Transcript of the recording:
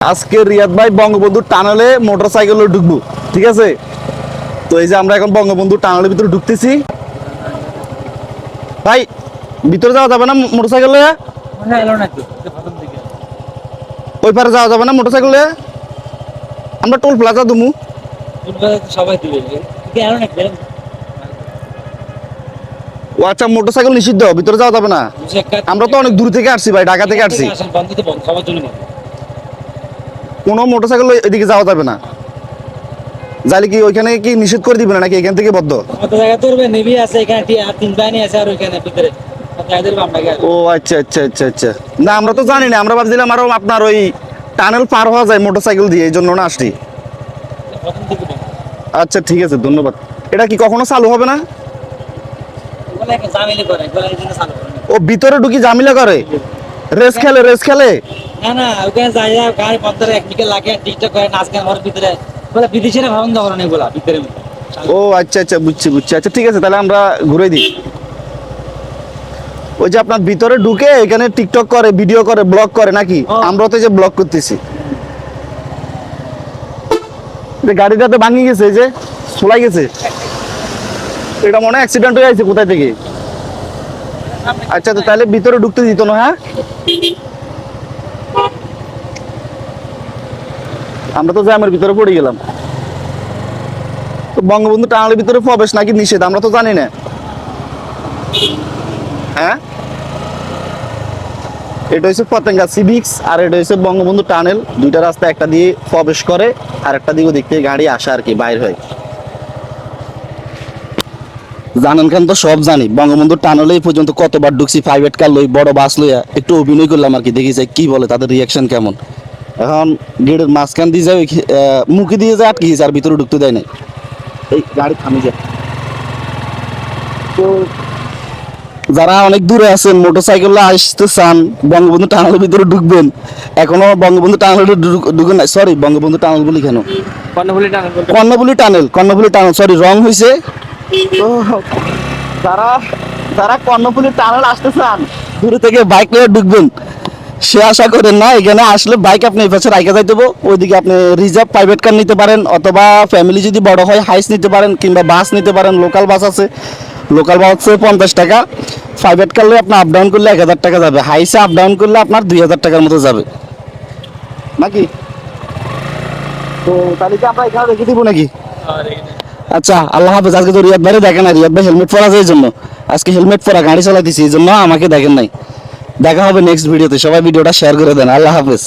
আজকে রিয়াদ ভাই বঙ্গবন্ধু টানেলে মোটর সাইকেলে ঢুকবো ঠিক আছে? তো এই যে আমরা এখন বঙ্গবন্ধু টানেলের ভিতরে ঢুকতেছি। ভাই ভিতরে যাওয়া যাবে না মোটর সাইকেলে এলো না তো প্রথম দিকে ওই পারে যাওয়া যাবে না মোটর সাইকেলে আমরা টোল প্লাজা দুমু। ও আচ্ছা মোটর সাইকেল নিষিদ্ধ ভিতরে যাওয়া যাবে না। আমরা তো অনেক দূর থেকে আসছি ভাই ঢাকা থেকে আসছি। কোনো মোটর সাইকেল এদিকে যাওয়া যাবে না। যাইলে কি ওইখানে কি নিষেধ করে দিবে না নাকি এখান থেকে বদ্ধ? আছে এখানে তিন বাহিনী আছে আর ওইখানে ভিতরে। ও আচ্ছা আচ্ছা আচ্ছা আচ্ছা। না আমরা তো জানি না আমরা ভাবছিলাম আরও আপনার ওই টানেল পার হওয়া যায় মোটর সাইকেল দিয়ে এই জন্য না আসছি। আচ্ছা ঠিক আছে ধন্যবাদ। এটা কি কখনো চালু হবে না? জামিলি। ও ভিতরে ঢুকি ঝামেলা করে? রেস খেলে রেস খেলে। না না ওখানে যাই যাই গাড়ি বন্ধ এক মিকে লাগে টিকটক করে নাচ গান ওর ভিতরে। বলে বিদেশিরা ভাবন দেওয়া নেই বলা ভিতরে ও আচ্ছা আচ্ছা বুঝছি বুঝছি। আচ্ছা ঠিক আছে তাহলে আমরা ঘুরে দিই। ওই যে আপনার ভিতরে ঢুকে এখানে টিকটক করে ভিডিও করে ব্লগ করে নাকি। আমরা তো যে ব্লগ করতেছি। যে গাড়িটাতে ভাঙি গেছে এই যে সোলাই গেছে। এটা মনে হয় অ্যাক্সিডেন্ট হয়ে আছে কোথায় থেকে? আচ্ছা তো তাহলে ভিতরে ঢুকতে দিত না হ্যাঁ? আমরা তো জ্যামের ভিতরে পড়ে গেলাম। তো বঙ্গবন্ধু টানেলের ভিতরে প্রবেশ নাকি নিষেধ? আমরা তো জানি না। হ্যাঁ? এটা হচ্ছে পতেঙ্গা সিভিক্স, আর এটা হচ্ছে বঙ্গবন্ধু টানেল। দুইটা রাস্তা, একটা দিয়ে প্রবেশ করে, আর একটা দিকে ওদিক থেকে গাড়ি আসা আর কি, বাইর হয়। জানেন কেন তো? সব জানি। বঙ্গবন্ধু টানেলে এই পর্যন্ত কতবার ঢুকছি প্রাইভেট কার লই বড় বাস লইয়া একটু অভিনয় করলাম আর কি দেখি যাই কি বলে তাদের রিয়াকশন কেমন। এখন গেটের মাঝখান দিয়ে যায় মুখে দিয়ে যায় আটকে গেছে আর ভিতরে ঢুকতে দেয় নাই। এই গাড়ি থামে যায়। তো যারা অনেক দূরে আছেন মোটরসাইকেলে আসতে চান বঙ্গবন্ধু টানেলের ভিতরে ঢুকবেন। এখনও বঙ্গবন্ধু টানেলে ঢুকে নাই সরি বঙ্গবন্ধু টানেল বলি কেন? Karnaphuli tunnel Karnaphuli tunnel sorry wrong হয়েছে তো যারা যারা কর্ণফুলি টানেল আসতে দূরে থেকে বাইক নিয়ে ঢুকবেন। সে আশা করেন না, এখানে আসলে বাইক আপনি এই পাশে যাইতে দেবো ওইদিকে আপনি রিজার্ভ প্রাইভেট কার নিতে পারেন, অথবা ফ্যামিলি যদি বড় হয়, হাইস নিতে পারেন, কিংবা বাস নিতে পারেন, লোকাল বাস আছে। লোকাল বাস হচ্ছে পঞ্চাশ টাকা। প্রাইভেট কারলে আপনি আপ ডাউন করলে এক হাজার টাকা যাবে। হাইসে আপ ডাউন করলে আপনার দুই হাজার টাকার মতো যাবে। নাকি? তো তাহলে কি আমরা এখানে রেখে দিব নাকি? আচ্ছা আল্লাহ হাফেজ, আজকে তো রিয়াদ ভাইরে দেখেন না রিয়াদ ভাই হেলমেট পরা যায় জন্য। আজকে হেলমেট পরা, গাড়ি চালাতেছি এই জন্য আমাকে দেখেন নাই। দেখা হবে নেক্সট ভিডিওতে সবাই ভিডিওটা শেয়ার করে দেন। আল্লাহ হাফেজ।